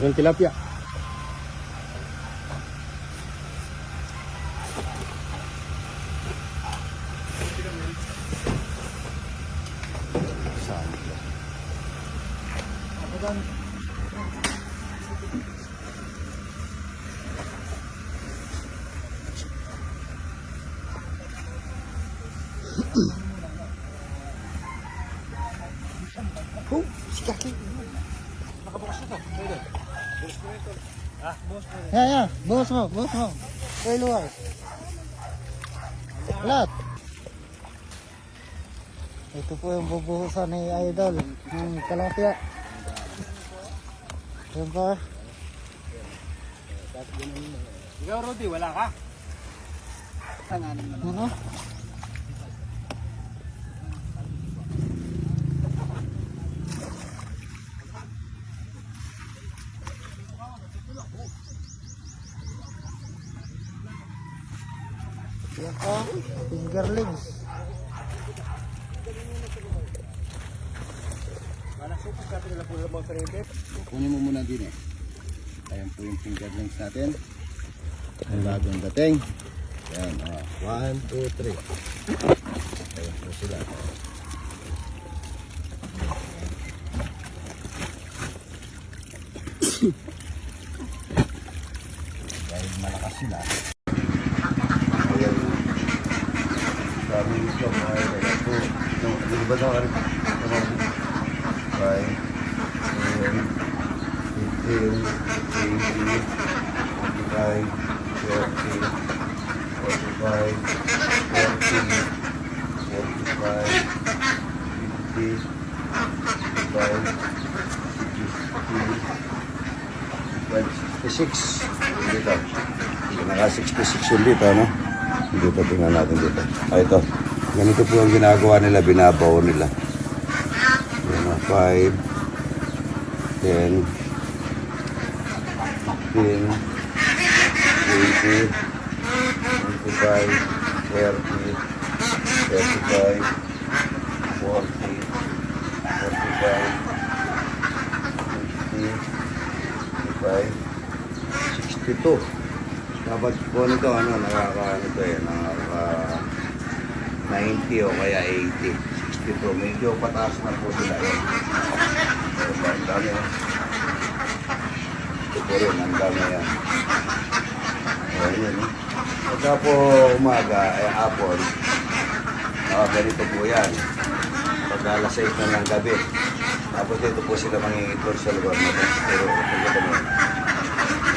Yung tilapia. Saan ito? Oh, si Kaki. Yan, yan. Buhos mo, buhos mo. Kay luwar. Lahat. Ito po yung bubuhusan ni Idol ng tilapia. Yan pa. Ikaw, Rudy, wala ka? Ano? Yan po, fingerlings. Kunin mo muna din eh. Ayan po yung fingerlings natin. Ang bagong dating. Ayan, ah. one, two, three. Ayan po sila. Dahil malakas sila. Ayan. Sabi nito, mga ayan po. Yung, yung ba daw, ano? Five, ten, 15, 20, 25, 30, 45, 40, 45, 50, 55, 60, 66. Dito. Naka 66 yun dito, ano? Dito, tingnan natin dito. Ah, ito. Ganito po ang ginagawa nila, binabaw nila. Yan na, 5, 10, 15, 20, 25, 30, 35, 40, 45, 50, 55, 62. Dapat po nito, ano, nakaka, ano to eh, nakaka 90 o kaya 80. 62. Medyo pataas na po sila. eh. So, ang dami. oh. Ito po rin, ang dami yan. Ayan, oh. Pagka po umaga, ay hapon, ah, ganito po yan. Pagka alas 6 na ng gabi. Tapos dito po sila mangingitlog sa lugar na to. Pero pagka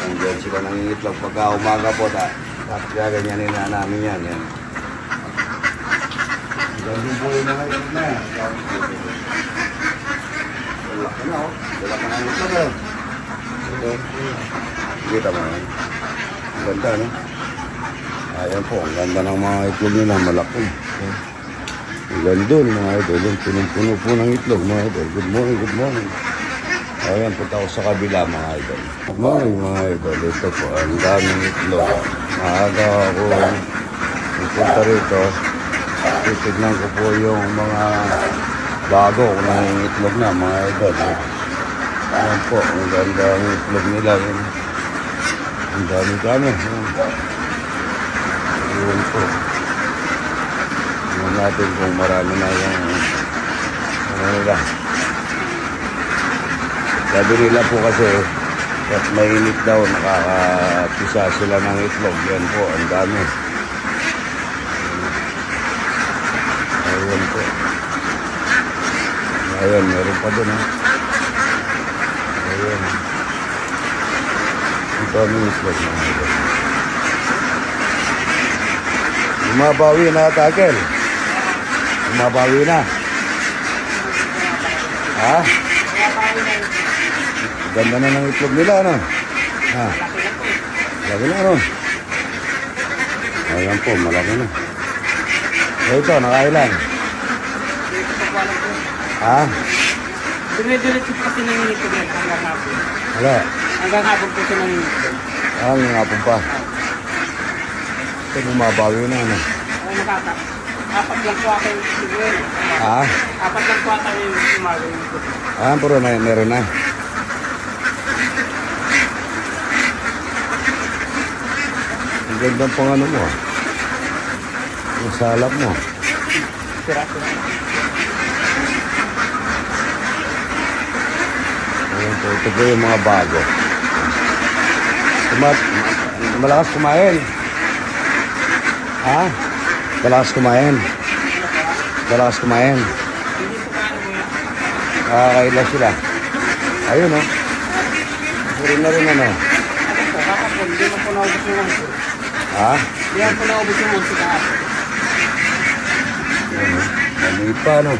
mo, nandiyan sila nangingitlog. Pagka umaga po, ta, tapos gaganyanin na namin yan. yan. Ganun po yung mga itlog na yan. Wala ka na, oh. Wala ka na ang itlog, eh. Kita mo yan. Ang ganda, no? Ayan po, ang ganda ng mga itlog nila, malaki. Ang ganda, mga idol. Punong-puno po ng itlog, mga idol. Good morning, good morning. Ayan, punta ko sa kabila, mga idol. Morning, mga idol. Ito po, ang daming itlog. Maaga ako pupunta rito. Titignan ko po yung mga bago kung nang itlog na, mga idol. Ayan po, ang ganda ng itlog nila. Yun. Ang dami kami. Ayan. Ayan po. Tingnan natin kung marami na yung ano nila. Sabi nila po kasi at mainit daw nakakapisa sila ng itlog. Yan po, ang dami. Ayan po. Ayan, meron pa doon. Ha? Ayan. Ang daming itlog. Umabawi na, Takel. Umabawi na. Ha? Ganda na ng itlog nila, ano? Ha? Laki na, ano? Ayan po, malaki na. Eh, ito, nakailan. Ha? Dire-diretso po kasi nangingitig yan hanggang hapon. Wala. Hanggang hapon po siya nangingitig. Ah, nga po pa. Ito, bumabawi na, ano? Ay, nakaka. Apat lang po ako yung siguro. Ha? Apat lang po ako yung yung Ah, puro na, meron na. Ganda pang ano mo. ah. Yung salap mo. Sira. Ayan po, ito po yung mga bago. Tumat, malakas kumain. Ha? Malakas kumain. Malakas kumain. Yan. Nakakaila sila. Ayun, oh. Puro na rin ano. Hindi mo po naubos yung. Ha? Mo po naubos yung onso kahapon. Ano? Maliit pa, ano?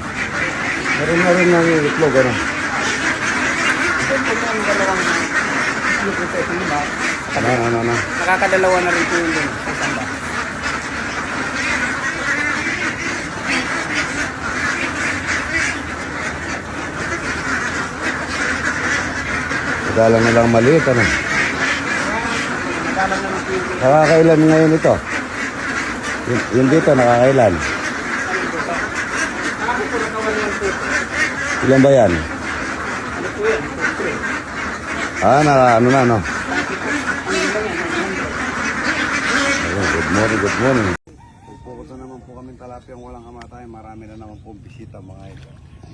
Meron na rin ng itlog, ano? Ito po po ang dalawang ano po sa isang ba? Ano, ano, ano? Nakakadalawa na rin po yung dun sa na lang maliit, ano? Nagalang naman po yung dun. Nakakailan ngayon ito? Yung, yung dito, nakakailan? Po po. Ilan ba yan? Po. Ah, naka, ano na, ano? Ayun, good morning, good morning. Pupunta na naman po kami talapiyang walang kamatay. Marami na naman pong bisita mga ito.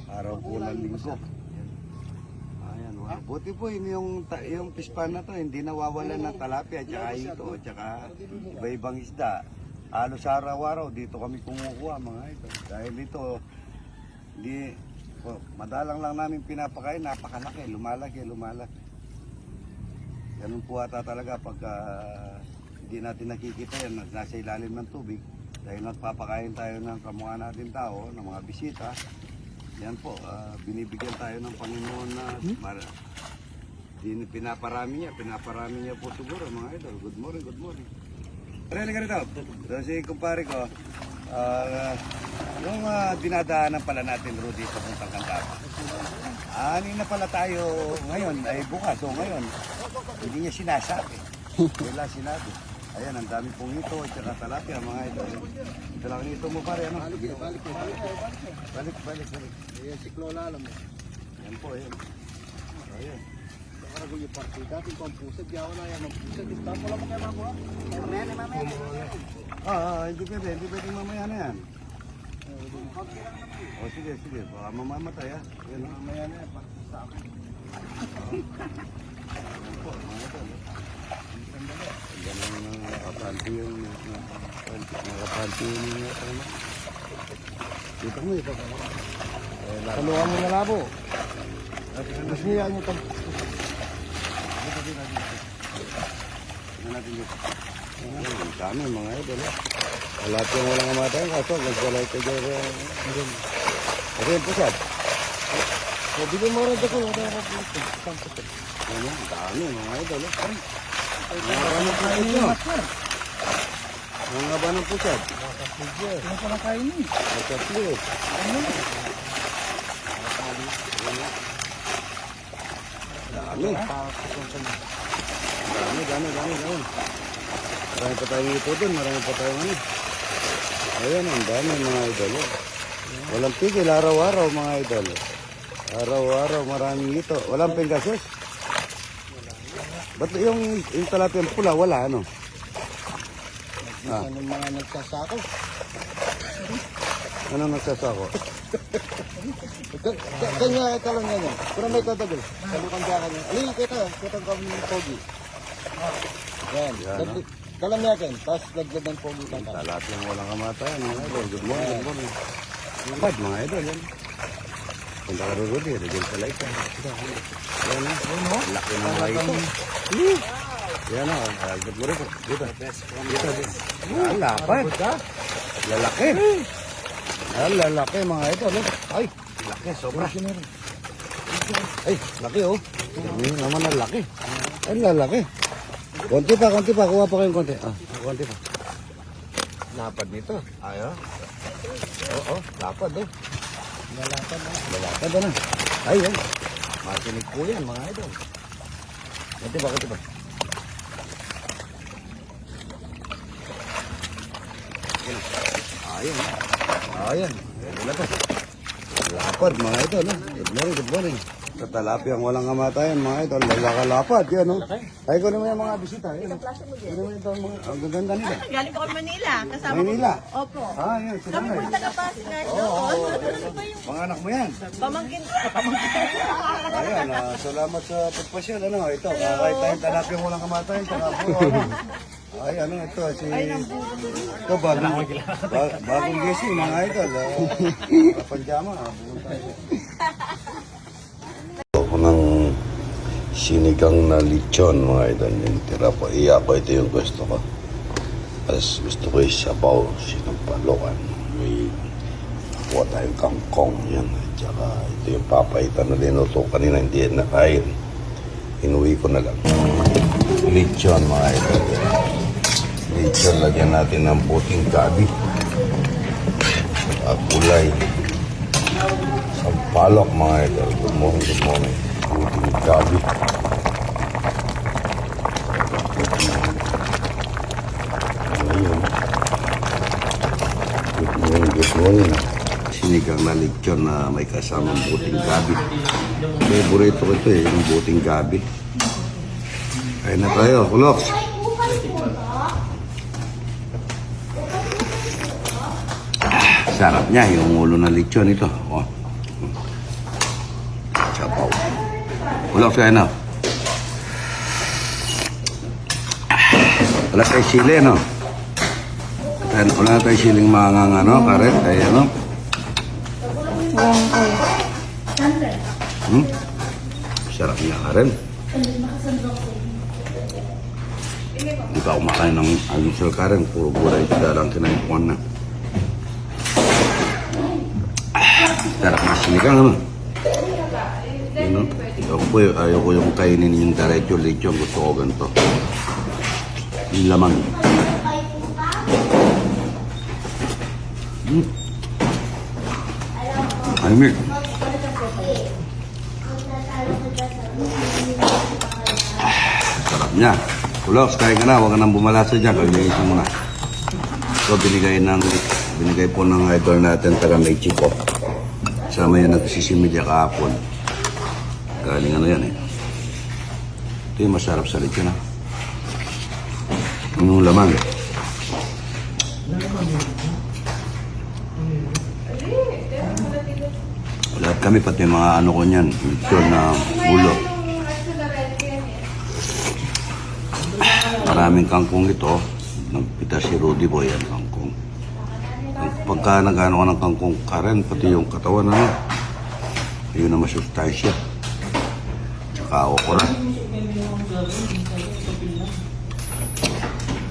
Araw po ng linggo. Wow. Buti po yun yung, yung pispan na to, hindi nawawalan ng talapia, tsaka ito, tsaka iba-ibang isda. Halos araw-araw, dito kami kumukuha mga ito. Dahil ito, di, oh, madalang lang namin pinapakain, napakalaki, lumalaki, lumalaki. Ganun po ata talaga pagka hindi natin nakikita yan, nasa ilalim ng tubig. Dahil nagpapakain tayo ng kamukha natin tao, ng mga bisita. Yan po, ah, binibigyan tayo ng Panginoon na para, din, pinaparami niya, pinaparami niya po siguro mga idol. Good morning, good morning. Tara, halika rito. So, si kumpare ko, ah, yung ah, dinadaanan pala natin ro dito puntang Candaba. Ani na pala tayo ngayon, ay bukas o ngayon. Hindi niya sinasabi. Wala sinabi. Ayan, ang dami pong ito, at saka talapia, mga idol. Ito lang ito mo pare, ano? Balik, balik, balik. Balik, balik, Ayan si Clola alam mo. Yan po, ayan. Ayan. Nakarago yung party. Dati ko ang pusad. Yawa na yan ang pusad. Mo lang mo kayo makuha. Mamaya na mamaya. Ah, ah, hindi pwede, hindi pwede mamaya na yan. O sige, sige, baka mamamatay ah. Yan, ah. Mamaya na yan. Party sa akin. Yan po, mga idol. Nakapanti yung nakapanti yung ano. Dito mo ito. Eh. Taluhan mo na labo. Mas niya nyo tag... Tingnan natin dito. Ayan, Ang dami mga idol. ah. Lahat yung walang kamatay. Kaso, nagsalay ko dyan. Kasi yung pusat. O, bigyan mo rin ako. Wala ako. Ano, ang dami mga idol. ah. Ang ng pusat nyo. Ang haba ng pusat. Ano pa na kain ni? Nakasli. Dami. Dami, dami, dami, dami. Marami pa tayong ito doon, marami pa tayong ano. Ayan, ang dami mga idol. Walang pigil, araw-araw mga idol. Araw-araw, maraming ito. Walang penggasos? Ba't yung, yung talapiyang pula, wala ano? Ah. Ano mga nagsasako? Anong nagsasako? Kanya ka lang yan. Pero may tatagol. Salukan ka kanya. Ali, kita. Kita ka ng pogi. Yan. Yan, Kalam natin. Tapos dagdag ng pogi ka ka. Talapiyang walang kamatayan mga idol. Good morning, good morning. Bad mga idol, yan. Punta ka rin Rudy, regel sa light. Yan. Laki ng light ito. Yan na. ah, Good morning po. Dito. Dito. Ah, lapad. Lalaki. Lalaki mga idol. oh. Ay, laki. Sobra. Ay, laki oh. Ano naman ang laki. Ay, lalaki. Konti pa, konti pa. Kuha pa kayong konti. Ah, konti pa. Lapad nito. Ayo. Oo, lapad oh. Lalakad na. Lalapad na. Ay, yan. Matinig po yan, mga idol. Konti pa, konti pa. Ayan. Ayan. Wala pa. Lapad, mga idol. No? Good morning, good morning. Sa talapiyang walang kamatayan, mga idol. Lalakalapad, yan, no? Ay, kunin mo yung mga bisita. Yan, no? Kunin mo yung mga, ang gaganda nila. Galing kami Manila. Kasama Manila. ko. Opo. Ah, yan, sila Kami po taga-Pasig. Oo. Mga anak mo yan. Pamangkin. Pamangkin. Ayan, ah, salamat sa pagpasyal. Ano, ito, kakait tayong talapiyang walang kamatayan. Saka po, ano. Ay, ano, ito, si... Ito, bagong, ba- bagong gising, mga idol. Uh, panjama, ah. Ako ng sinigang na lechon, mga idol. Yung tira po, iya ko, ito yung gusto ko. Tapos gusto ko yung sabaw, sinampalokan. May kuha tayong kangkong, yan. At saka ito yung papaitan na linuto kanina, hindi yan nakain. Inuwi ko na lang. Lechon, mga idol. Lechon, lagyan natin ng puting gabi. At kulay. Sampalok, mga idol. Good morning, good morning. Puting gabi. Ayun. Good morning, good morning. Sinigang na lechon na may kasamang buting gabi. Favorito ko ito eh, yung buting gabi. Kain na tayo, kuloks. Sarap niya, yung ulo na lechon ito. Oh. Sabaw. Kuloks kain na. Wala tayo sili, no? Wala tayo siling mangang, ano, karet, ay, ano? Hmm? Sarap niya ka rin. Hindi pa kumakain ng almusal ka rin. Puro gulay ka lang kinaipuan na. Sarap na sinigang naman. Yun, no? Ayoko po, y- ayoko yung kainin yung diretso lechon. Gusto ko ganito. Yung laman. Hmm. Ay, Mir. Sarap niya. Kulos, kain ka na. Huwag ka nang bumalasa dyan. Kalimutan mo na. So, binigay, ng, binigay po ng idol natin taga Mexico. Kasama yan nagsisimilya kahapon. Galing ano yan eh. Ito yung masarap sa lechon ha. Yung laman. Lahat kami, pati mga ano ko niyan, lechon na ulo. Maraming kangkong ito. Nagpita si Rudy Boy kangkong. Pagka nagano ka ng kangkong karen, pati yung katawan na yun na masustansya. Tsaka okra.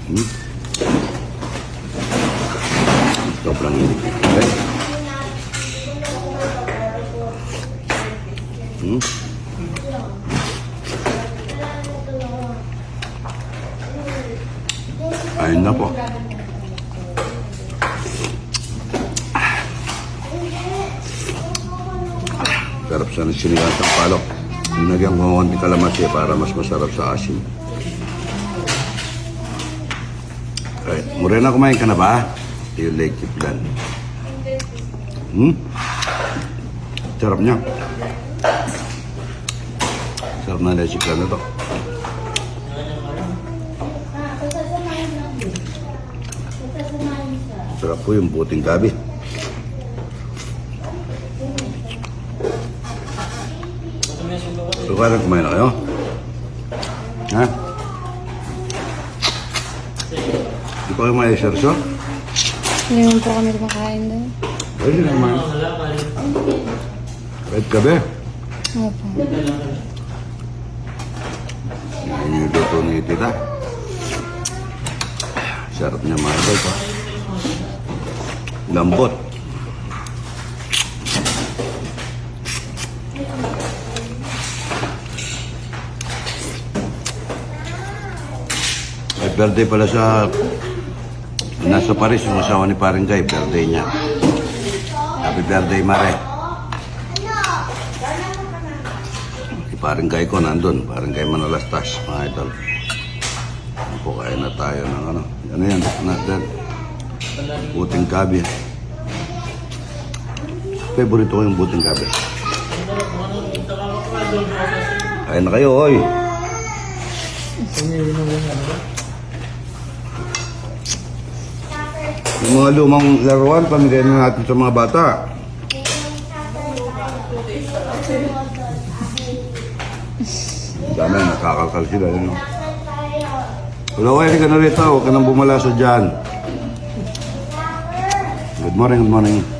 Hmm? Sobrang init. Sinigang sa palok. Nilagyan ko ng kalamansi para mas masarap sa asin. Okay. Morena, kumain ka na ba? Ito yung Lake Kiplan. Hmm? Sarap niya. Sarap na Lake Kiplan na to. Sarap po yung buting gabi. So, kaya kumain na kayo? Ha? Di pa kayo may exerso? Ngayon po kami kumakain doon. Pwede naman. Kahit gabi. Opo. Yan yung luto ni tita. Sarap niya mga idol pa. Lambot. May birthday pala sa nasa Paris yung asawa ni Paring Guy, birthday niya. Happy birthday, Mare. Si Paring Guy ko nandun, Paring Guy Manalastas, mga idol. Po, kain na tayo ng ano. Ano yan, natin. Buting gabi. Favorite ko yung buting gabi. Kain na kayo, oy. Yung mga lumang laruan, pamigay na natin sa mga bata. Dami, nakakalkal sila. Yun, no? Wala, wala ka na rito. Huwag ka nang bumala sa dyan. Good morning, good morning.